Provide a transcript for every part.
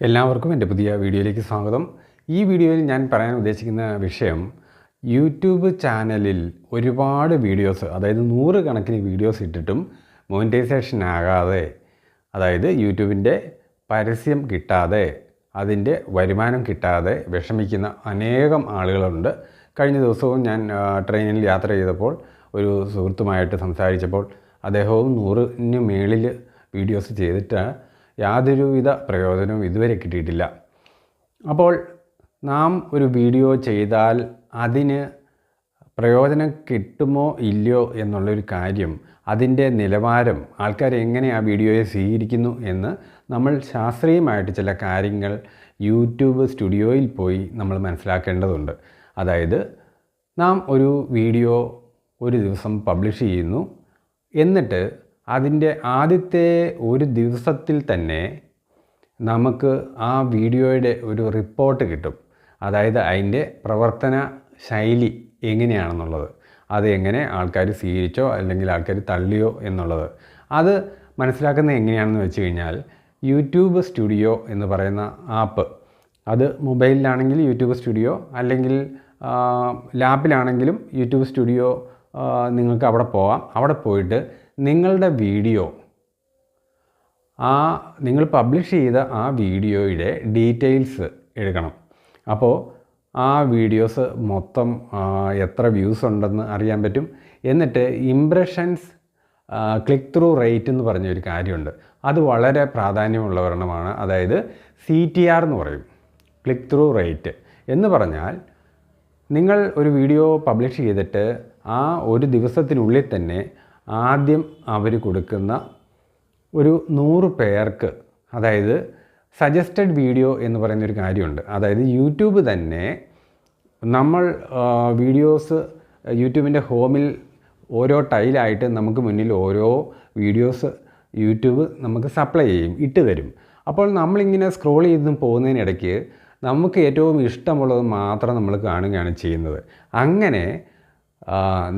എല്ലാവർക്കും എന്റെ പുതിയ വീഡിയോയിലേക്ക് സ്വാഗതം. ഈ വീഡിയോയിൽ ഞാൻ പറയാൻ ഉദ്ദേശിക്കുന്ന വിഷയം യൂട്യൂബ് ചാനലിൽ ഒരുപാട് വീഡിയോസ് അതായത് നൂറ് കണക്കിന് വീഡിയോസ് ഇട്ടിട്ടും മോണിറ്റൈസേഷൻ ആകാതെ അതായത് യൂട്യൂബിന്റെ പരസ്യം കിട്ടാതെ അതിന്റെ വരുമാനം കിട്ടാതെ വിഷമിക്കുന്ന അനേകം ആളുകളുണ്ട്. കഴിഞ്ഞ ദിവസവും ഞാൻ ട്രെയിനിൽ യാത്ര ചെയ്തപ്പോൾ ഒരു സുഹൃത്തുമായിട്ട് സംസാരിച്ചപ്പോൾ അദ്ദേഹവും നൂറിന് മേളിൽ വീഡിയോസ് ചെയ്തിട്ട് യാതൊരുവിധ പ്രയോജനവും ഇതുവരെ കിട്ടിയിട്ടില്ല. അപ്പോൾ നാം ഒരു വീഡിയോ ചെയ്താൽ അതിന് പ്രയോജനം കിട്ടുമോ ഇല്ലയോ എന്നുള്ളൊരു കാര്യം അതിന്റെ നിലവാരം ആൾക്കാർ എങ്ങനെ ആ വീഡിയോയെ സ്വീകരിക്കുന്നു എന്ന് നമ്മൾ ശാസ്ത്രീയമായിട്ട് ചില കാര്യങ്ങൾ യൂട്യൂബ് സ്റ്റുഡിയോയിൽ പോയി നമ്മൾ മനസ്സിലാക്കേണ്ടതുണ്ട്. അതായത് നാം ഒരു വീഡിയോ ഒരു ദിവസം പബ്ലിഷ് ചെയ്യുന്നു എന്നിട്ട് അതിന്റെ ആദ്യത്തെ ഒരു ദിവസത്തിൽ തന്നെ നമുക്ക് ആ വീഡിയോയുടെ ഒരു റിപ്പോർട്ട് കിട്ടും. അതായത് അതിന്റെ പ്രവർത്തന ശൈലി എങ്ങനെയാണെന്നുള്ളത്. അത് എങ്ങനെ ആൾക്കാർ സ്വീകരിച്ചോ അല്ലെങ്കിൽ ആൾക്കാർ തള്ളിയോ എന്നുള്ളത്. അത് മനസ്സിലാക്കുന്നത് എങ്ങനെയാണെന്ന് വെച്ച് കഴിഞ്ഞാൽ യൂട്യൂബ് സ്റ്റുഡിയോ എന്ന് പറയുന്ന ആപ്പ്. അത് മൊബൈലിലാണെങ്കിൽ യൂട്യൂബ് സ്റ്റുഡിയോ അല്ലെങ്കിൽ ലാപ്പിലാണെങ്കിലും യൂട്യൂബ് സ്റ്റുഡിയോ നിങ്ങൾക്ക് അവിടെ പോവാം. അവിടെ പോയിട്ട് നിങ്ങളുടെ വീഡിയോ ആ നിങ്ങൾ പബ്ലിഷ് ചെയ്ത ആ വീഡിയോയുടെ ഡീറ്റെയിൽസ് എടുക്കണം. അപ്പോൾ ആ വീഡിയോസ് മൊത്തം എത്ര വ്യൂസ് ഉണ്ടെന്ന് അറിയാൻ പറ്റും. എന്നിട്ട് ഇംപ്രഷൻസ് ക്ലിക്ക് ത്രൂ റേറ്റ് എന്ന് പറഞ്ഞ ഒരു കാര്യമുണ്ട്. അത് വളരെ പ്രാധാന്യമുള്ള ഒരെണ്ണമാണ് അതായത് സി ടി ആർ എന്ന് പറയും. ക്ലിക്ക് ത്രൂ റേറ്റ് എന്ന് പറഞ്ഞാൽ നിങ്ങൾ ഒരു വീഡിയോ പബ്ലിഷ് ചെയ്തിട്ട് ആ ഒരു ദിവസത്തിനുള്ളിൽ തന്നെ ആദ്യം അവർ കൊടുക്കുന്ന ഒരു നൂറ് പേർക്ക് അതായത് സജസ്റ്റഡ് വീഡിയോ എന്ന് പറയുന്ന ഒരു കാര്യമുണ്ട്. അതായത് യൂട്യൂബ് തന്നെ നമ്മൾ വീഡിയോസ് യൂട്യൂബിന്റെ ഹോമിൽ ഓരോ ടൈലായിട്ട് നമുക്ക് മുന്നിൽ ഓരോ വീഡിയോസ് യൂട്യൂബ് നമുക്ക് സപ്ലൈ ചെയ്യും ഇട്ട് തരും. അപ്പോൾ നമ്മളിങ്ങനെ സ്ക്രോൾ ചെയ്ത് പോകുന്നതിനിടയ്ക്ക് നമുക്ക് ഏറ്റവും ഇഷ്ടമുള്ളത് മാത്രം നമ്മൾ കാണുകയാണ് ചെയ്യുന്നത്. അങ്ങനെ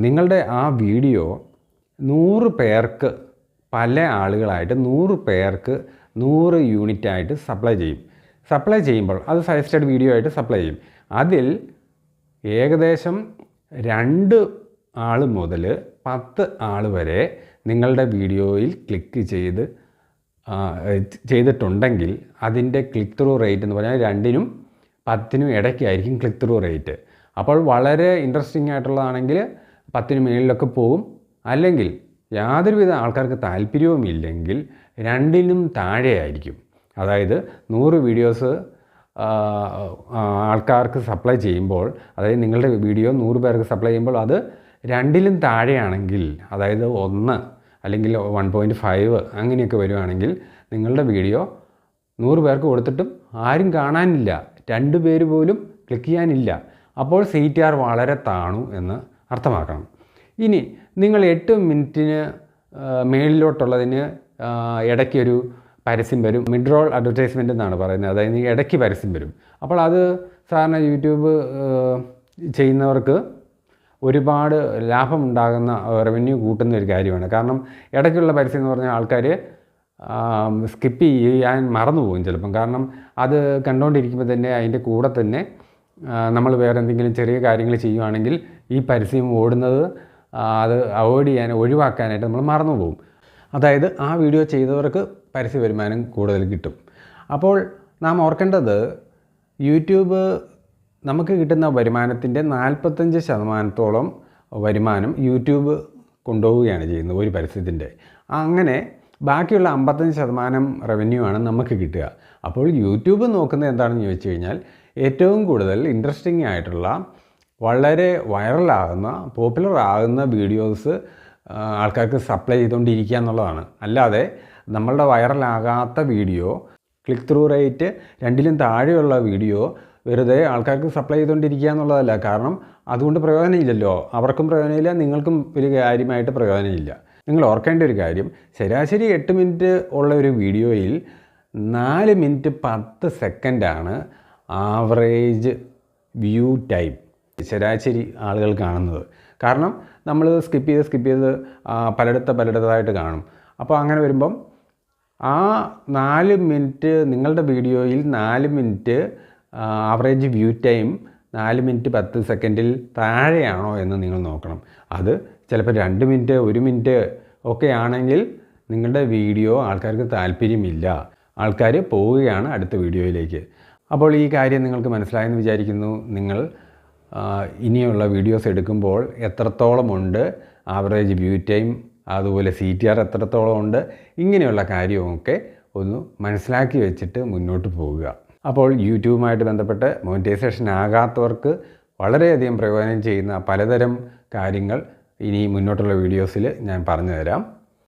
നിങ്ങളുടെ ആ വീഡിയോ നൂറ് പേർക്ക് പല ആളുകളായിട്ട് നൂറ് പേർക്ക് നൂറ് യൂണിറ്റായിട്ട് സപ്ലൈ ചെയ്യും. സപ്ലൈ ചെയ്യുമ്പോൾ അത് സജസ്റ്റഡ് വീഡിയോ ആയിട്ട് സപ്ലൈ ചെയ്യും. അതിൽ ഏകദേശം രണ്ട് ആൾ മുതൽ പത്ത് ആൾ വരെ നിങ്ങളുടെ വീഡിയോയിൽ ക്ലിക്ക് ചെയ്ത് ചെയ്തിട്ടുണ്ടെങ്കിൽ അതിന്റെ ക്ലിക്ക് ത്രൂ റേറ്റ് എന്ന് പറഞ്ഞാൽ രണ്ടിനും പത്തിനും ഇടയ്ക്കായിരിക്കും ക്ലിക്ക് ത്രൂ റേറ്റ് അപ്പോൾ വളരെ ഇൻട്രസ്റ്റിംഗ് ആയിട്ടുള്ളതാണെങ്കിൽ പത്തിന് മേളിലൊക്കെ പോകും. അല്ലെങ്കിൽ യാതൊരുവിധ ആൾക്കാർക്ക് താല്പര്യവും ഇല്ലെങ്കിൽ രണ്ടിനും താഴെയായിരിക്കും. അതായത് നൂറ് വീഡിയോസ് ആൾക്കാർക്ക് സപ്ലൈ ചെയ്യുമ്പോൾ അതായത് നിങ്ങളുടെ വീഡിയോ നൂറ് പേർക്ക് സപ്ലൈ ചെയ്യുമ്പോൾ അത് രണ്ടിലും താഴെയാണെങ്കിൽ അതായത് ഒന്ന് അല്ലെങ്കിൽ വൺ പോയിന്റ് ഫൈവ് അങ്ങനെയൊക്കെ വരുവാണെങ്കിൽ നിങ്ങളുടെ വീഡിയോ നൂറ് പേർക്ക് കൊടുത്തിട്ടും ആരും കാണാനില്ല. രണ്ട് പേര് പോലും ക്ലിക്ക് ചെയ്യാനില്ല. അപ്പോൾ സി ടി ആർ വളരെ താണു എന്ന് അർത്ഥമാക്കണം. ഇനി നിങ്ങൾ എട്ട് മിനിറ്റിന് മേളിലോട്ടുള്ളതിന് ഇടയ്ക്കൊരു പരസ്യം വരും. മിഡ് റോൾ അഡ്വർടൈസ്മെന്റ് എന്നാണ് പറയുന്നത്. അതായത് ഇടയ്ക്ക് പരസ്യം വരും. അപ്പോൾ അത് സാധാരണ യൂട്യൂബ് ചെയ്യുന്നവർക്ക് ഒരുപാട് ലാഭമുണ്ടാകുന്ന റവന്യൂ കൂട്ടുന്ന ഒരു കാര്യമാണ്. കാരണം ഇടയ്ക്കുള്ള പരസ്യം എന്ന് പറഞ്ഞാൽ ആൾക്കാർ സ്കിപ്പ് ചെയ്യാൻ മറന്നു പോകും ചിലപ്പം. കാരണം അത് കണ്ടുകൊണ്ടിരിക്കുമ്പോൾ തന്നെ അതിന്റെ കൂടെ തന്നെ നമ്മൾ വേറെ എന്തെങ്കിലും ചെറിയ കാര്യങ്ങൾ ചെയ്യുവാണെങ്കിൽ ഈ പരസ്യം ഓടുന്നത് അത് അവോയ്ഡ് ചെയ്യാൻ ഒഴിവാക്കാനായിട്ട് നമ്മൾ മറന്നു പോകും അതായത് ആ വീഡിയോ ചെയ്തവർക്ക് പരസ്യ വരുമാനം കൂടുതൽ കിട്ടും. അപ്പോൾ നാം ഓർക്കേണ്ടത് യൂട്യൂബ് നമുക്ക് കിട്ടുന്ന വരുമാനത്തിന്റെ നാൽപ്പത്തഞ്ച് ശതമാനത്തോളം വരുമാനം യൂട്യൂബ് കൊണ്ടുപോവുകയാണ് ചെയ്യുന്നത് ഒരു പരസ്യത്തിന്റെ അങ്ങനെ ബാക്കിയുള്ള അമ്പത്തഞ്ച് ശതമാനം റവന്യൂ ആണ് നമുക്ക് കിട്ടുക. അപ്പോൾ യൂട്യൂബ് നോക്കുന്നത് എന്താണെന്ന് ചോദിച്ചു കഴിഞ്ഞാൽ ഏറ്റവും കൂടുതൽ ഇൻട്രസ്റ്റിംഗ് ആയിട്ടുള്ള വളരെ വൈറലാകുന്ന പോപ്പുലർ ആകുന്ന വീഡിയോസ് ആൾക്കാർക്ക് സപ്ലൈ ചെയ്തുകൊണ്ടിരിക്കുക എന്നുള്ളതാണ്. അല്ലാതെ നമ്മളുടെ വൈറലാകാത്ത വീഡിയോ ക്ലിക്ക് ത്രൂ റേറ്റ് രണ്ടിലും താഴെയുള്ള വീഡിയോ വെറുതെ ആൾക്കാർക്ക് സപ്ലൈ ചെയ്തുകൊണ്ടിരിക്കുക എന്നുള്ളതല്ല. കാരണം അതുകൊണ്ട് പ്രയോജനമില്ലല്ലോ. അവർക്കും പ്രയോജനമില്ല നിങ്ങൾക്കും വലിയ കാര്യമായിട്ട് പ്രയോജനമില്ല. നിങ്ങൾ ഓർക്കേണ്ട ഒരു കാര്യം ശരാശരി എട്ട് മിനിറ്റ് ഉള്ള ഒരു വീഡിയോയിൽ നാല് മിനിറ്റ് പത്ത് സെക്കൻഡാണ് ആവറേജ് വ്യൂ ടൈം. ശരാശരി ആളുകൾ കാണുന്നത്. കാരണം നമ്മൾ സ്കിപ്പ് ചെയ്ത് സ്കിപ്പ് ചെയ്ത് പലയിടത്ത് പലയിടത്തായിട്ട് കാണും. അപ്പോൾ അങ്ങനെ വരുമ്പം ആ നാല് മിനിറ്റ് നിങ്ങളുടെ വീഡിയോയിൽ നാല് മിനിറ്റ് ആവറേജ് വ്യൂ ടൈം നാല് മിനിറ്റ് പത്ത് സെക്കൻഡിൽ താഴെയാണോ എന്ന് നിങ്ങൾ നോക്കണം. അത് ചിലപ്പോൾ രണ്ട് മിനിറ്റ് ഒരു മിനിറ്റ് ഒക്കെ ആണെങ്കിൽ നിങ്ങളുടെ വീഡിയോ ആൾക്കാർക്ക് താല്പര്യമില്ല. ആൾക്കാർ പോവുകയാണ് അടുത്ത വീഡിയോയിലേക്ക്. അപ്പോൾ ഈ കാര്യം നിങ്ങൾക്ക് മനസ്സിലായെന്ന് വിചാരിക്കുന്നു. നിങ്ങൾ ഇനിയുള്ള വീഡിയോസ് എടുക്കുമ്പോൾ എത്രത്തോളമുണ്ട്? ആവറേജ് വ്യൂ ടൈം അതുപോലെ സി ടി ആർ എത്രത്തോളം ഉണ്ട് ഇങ്ങനെയുള്ള കാര്യമൊക്കെ ഒന്ന് മനസ്സിലാക്കി വെച്ചിട്ട് മുന്നോട്ട് പോവുക. അപ്പോൾ യൂട്യൂബുമായിട്ട് ബന്ധപ്പെട്ട് മോണിറ്റൈസേഷൻ ആകാത്തവർക്ക് വളരെയധികം പ്രയോജനം ചെയ്യുന്ന പലതരം കാര്യങ്ങൾ ഇനി മുന്നോട്ടുള്ള വീഡിയോസിൽ ഞാൻ പറഞ്ഞു തരാം